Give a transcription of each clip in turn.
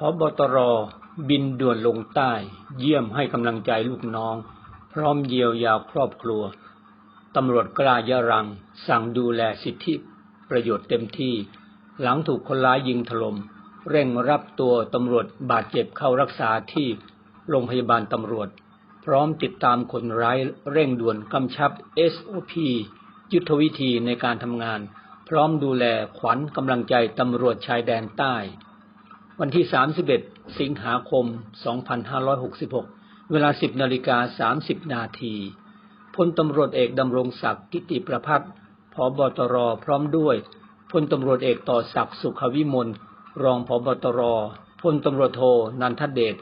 พบตรบินด่วนลงใต้ เยี่ยมให้กำลังใจลูกน้อง พร้อมเยียวยาครอบครัว ตำรวจกล้ายรัง สั่งดูแลสิทธิประโยชน์เต็มที่ หลังถูกคนร้ายยิงถลม่มเร่งรับตัวตำรวจบาดเจ็บเข้ารักษาที่โรงพยาบาลตำรวจ พร้อมติดตามคนร้ายเร่งด่วนกำชับ SOP ยุทธวิธีในการทำงาน พร้อมดูแลขวัญกำลังใจตำรวจชายแดนใต้ วันที่ 31 สิงหาคม 2566 เวลา 10นาฬิกา30 นาทีพลตำรวจเอกดำรงศักดิ์กิติประพัฒน์ผบตรพร้อมด้วยพลตำรวจเอกต่อศักดิ์สุขวิมลรองผบตรพลตำรวจโทนันทเดช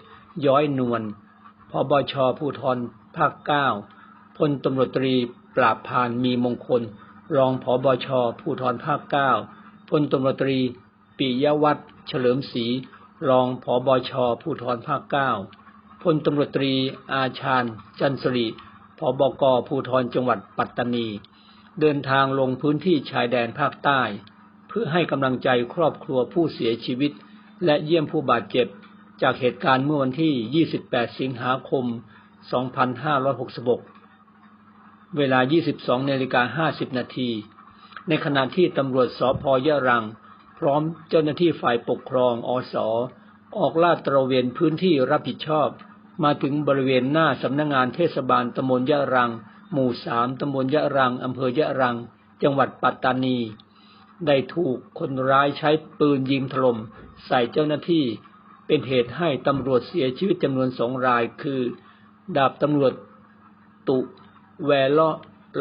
ย้อยนวลพบชภูธรภาค9พลตำรวจตรีปราบพานมีมงคล รองผบชภูธรภาค9พลตำรวจตรีปิยวัฒน์ เฉลิมศรีรองผบชภูธรภาค9พลตำรวจตรีอาชาญจันสริผบกภูธรจังหวัดปัตตานี เดินทางลงพื้นที่ชายแดนภาคใต้ เพื่อให้กำลังใจครอบครัวผู้เสียชีวิต และเยี่ยมผู้บาดเจ็บ จากเหตุการณ์เมื่อวันที่ 28 สิงหาคม 2566 เวลา 22นาฬิกา50 นาที ในขณะที่ตำรวจสพยะรัง พร้อมเจ้าหน้าที่ฝ่ายปกครองอสออกลาดตระเวนพื้นที่รับผิดชอบ มาถึงบริเวณหน้าสำนักงงานเทศบาลตำบลยะรัง หมู่สามตำบลยะรังอำเภอยะรัง จังหวัดปัตตานี ได้ถูกคนร้ายใช้ปืนยิงถล่มใส่เจ้าหน้าที่ เป็นเหตุให้ตำรวจเสียชีวิตจำนวนสองรายคือ ดาบตำรวจตุแวลอ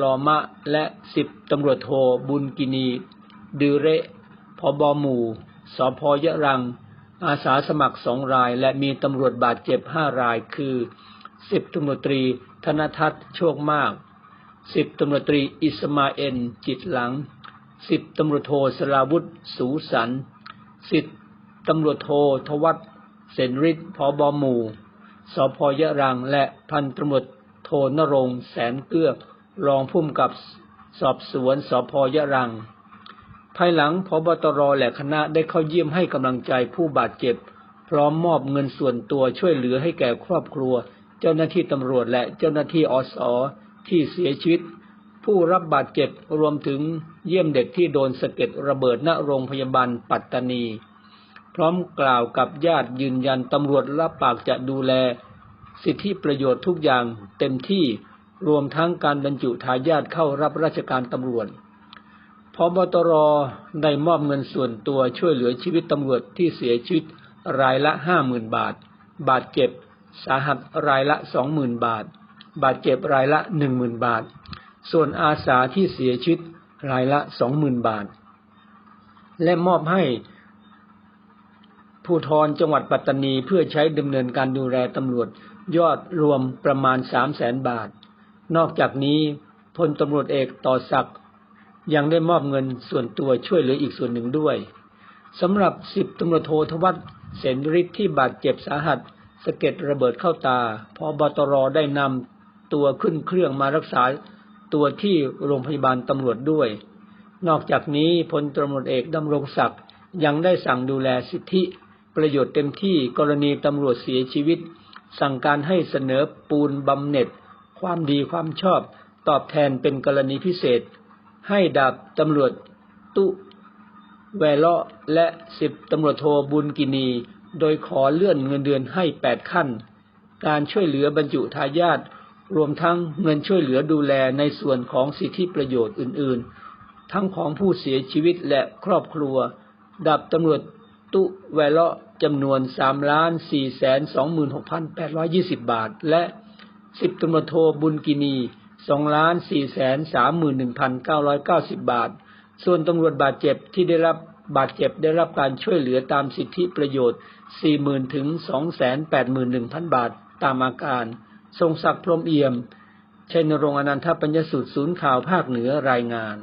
ลอมะ และสิบตำรวจโทบุญกินีดือเระ พบหมู่ สพยะรัง อาสาสมัครสองราย และมีตำรวจบาดเจ็บห้าราย คือสิบตำรวจตรี ธนทัศน์โชคมากสิบตำรวจตรีอิสมาเอลจิตหลังสิบตำรวจโทสราวุธสูสันสิบตำรวจโททวัฒเสนฤทธิ์พบหมู่ สพยะรัง และพันตำรวจโทนรงแสนเกื้อรองผู้กำกับสอบสวนสพยะรัง ภายหลังพบตรและคณะได้เข้าเยี่ยมให้กำลังใจผู้บาดเจ็บ พร้อมมอบเงินส่วนตัวช่วยเหลือให้แก่ครอบครัว เจ้าหน้าที่ตำรวจและเจ้าหน้าที่อสอที่เสียชีวิต ผู้รับบาดเจ็บรวมถึงเยี่ยมเด็กที่โดนสะเก็ดระเบิดณโรงพยาบาลปัตตานี พร้อมกล่าวกับญาติยืนยันตำรวจรับปากจะดูแล สิทธิประโยชน์ทุกอย่างเต็มที่รวมทั้งการบรรจุทายาทเข้ารับราชการตำรวจ พบตรได้มอบเงินส่วนตัวช่วยเหลือชีวิตตำรวจที่เสียชีวิตรายละห้าหมื่นบาท บาดเจ็บสาหัสรายละสองหมื่นบาท บาดเจ็บรายละหนึ่งหมื่นบาท ส่วนอาสาที่เสียชีวิตรายละสองหมื่นบาท และมอบให้ผู้ทรจังหวัดปัตตานีเพื่อใช้ดำเนินการดูแลตำรวจยอดรวมประมาณสามแสนบาท นอกจากนี้พลตำรวจเอกต่อศักดิ์ ยังได้มอบเงินส่วนตัวช่วยเหลืออีกส่วนหนึ่งด้วยสำหรับสิบตำรวจโททวัฒน์เสนฤทธิ์ที่บาดเจ็บสาหัสสะเก็ดระเบิดเข้าตาพอบตรได้นำตัวขึ้นเครื่องมารักษาตัวที่โรงพยาบาลตำรวจด้วย นอกจากนี้พลตำรวจเอกดำรงศักดิ์ยังได้สั่งดูแลสิทธิ ประโยชน์เต็มที่กรณีตำรวจเสียชีวิต สั่งการให้เสนอปูนบำเหน็จ ความดีความชอบ ตอบแทนเป็นกรณีพิเศษ ให้ดาบตำรวจตุแวเลาะและสิบตำรวจโทบุญกินี โดยขอเลื่อนเงินเดือนให้แปดขั้น การช่วยเหลือบรรจุทายาทรวมทั้งเงินช่วยเหลือดูแลในส่วนของสิทธิประโยชน์อื่น ๆ ทั้งของผู้เสียชีวิตและครอบครัวดาบตำรวจตุแวเลาะจำนวนสามล้านสี่แสนสองหมื่นหกพันแปดร้อยี่สิบบาท และสิบตำรวจโทบุญกินี สองล้านสี่แสนสามหมื่นหนึ่งพันเก้าร้อยเก้าสิบบาท ส่วนตำรวจบาดเจ็บที่ได้รับบาดเจ็บได้รับการช่วยเหลือตามสิทธิประโยชน์สี่หมื่นถึงสองแสนแปดหมื่นหนึ่งพันบาทตามอาการ ทรงศักดิ์พรมเอี่ยม ชัยนรงค์อนันทปัญญสุดศูนย์ข่าวภาคเหนือรายงาน